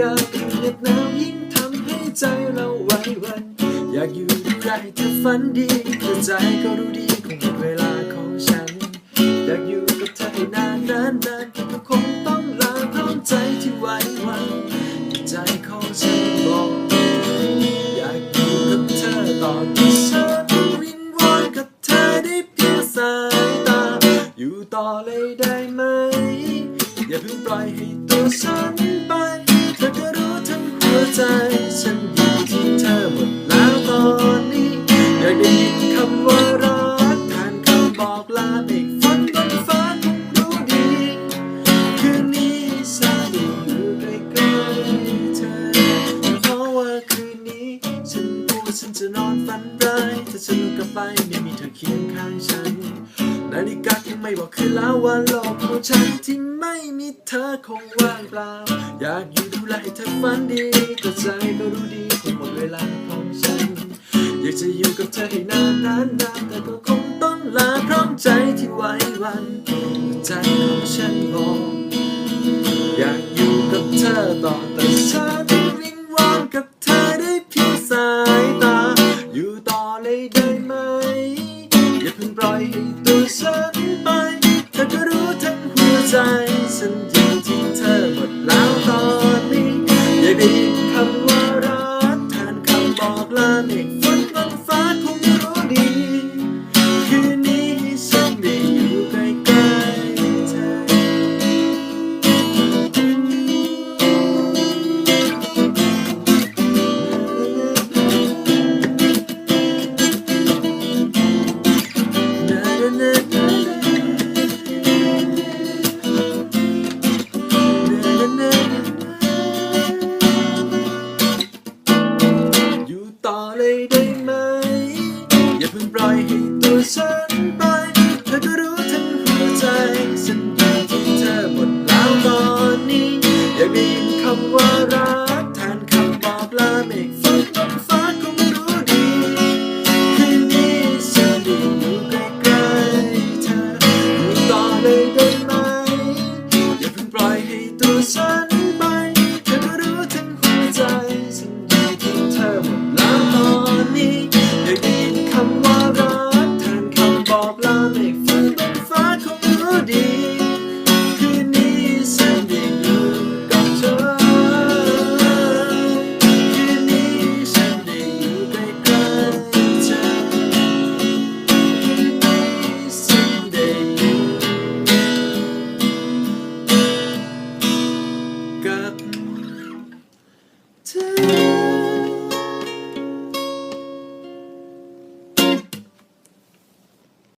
ดาวติดเหน็บหนาวยิ่งทำให้ใจเราไหววันอยากอยู่ดูไรเธอฝันดีเธอใจก็รู้ดีคงหมดเวลาของฉัน อยากอยู่กับเธอให้นานนานนานแต่ก็คงต้องลาพร้อมใจที่ไหววันใจของฉันบอกอยากอยู่กับเธอต่อที่ฉันวิงวอนกับเธอได้เพียงสายตา อยู่ต่อเลยได้ไหม อย่าเพิ่งปล่อยให้ตัวฉัน ฝันร้ายถ้าฉันลุกกลับไปไม่มีเธอเคียงข้างฉัน นาฬิกายังไม่บอกคืนแล้วว่าโลกของฉันที่ไม่มีเธอคงว่างเปล่า อยากอยู่ดูแลให้เธอฝันดีแต่ใจก็รู้ดีคงหมดเวลาของฉัน อยากจะอยู่กับเธอให้นานนานนานแต่ก็คงต้องลาพร้อมใจที่ไว้วันใจของฉันบอกอยากอยู่กับเธอต่อแต่ฉัน อย่า อ